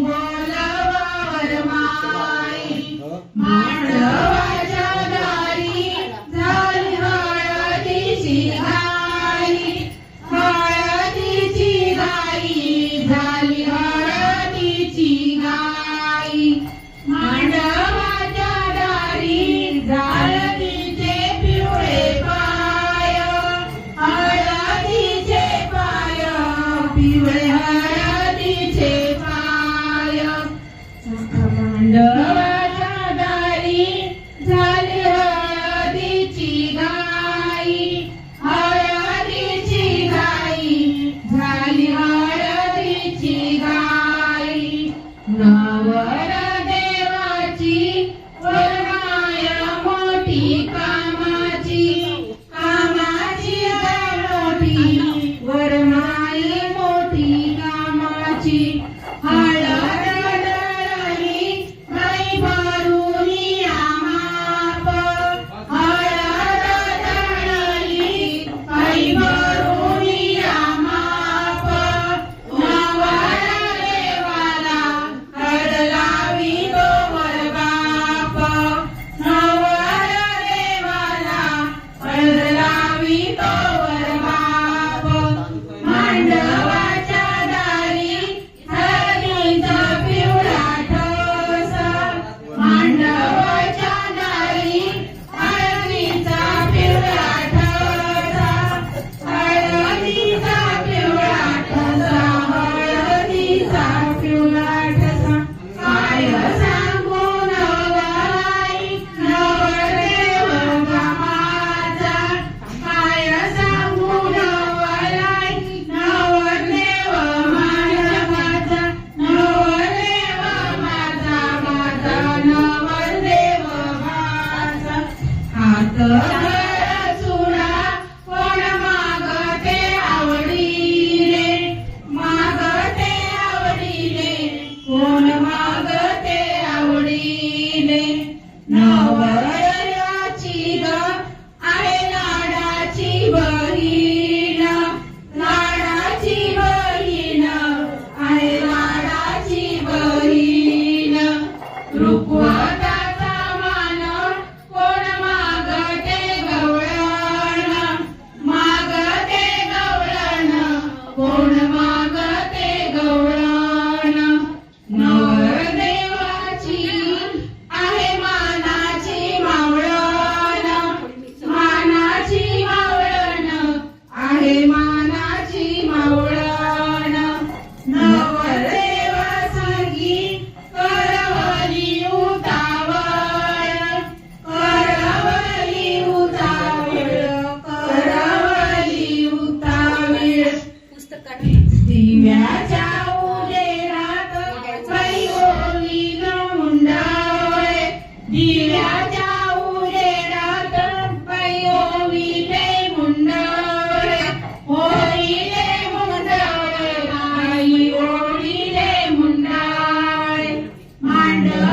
জীবন खंडोबाच्या दारी झाली हळदीची गाई. हळदीची गाई झाली हळदीची वर Mata. and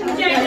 Спасибо.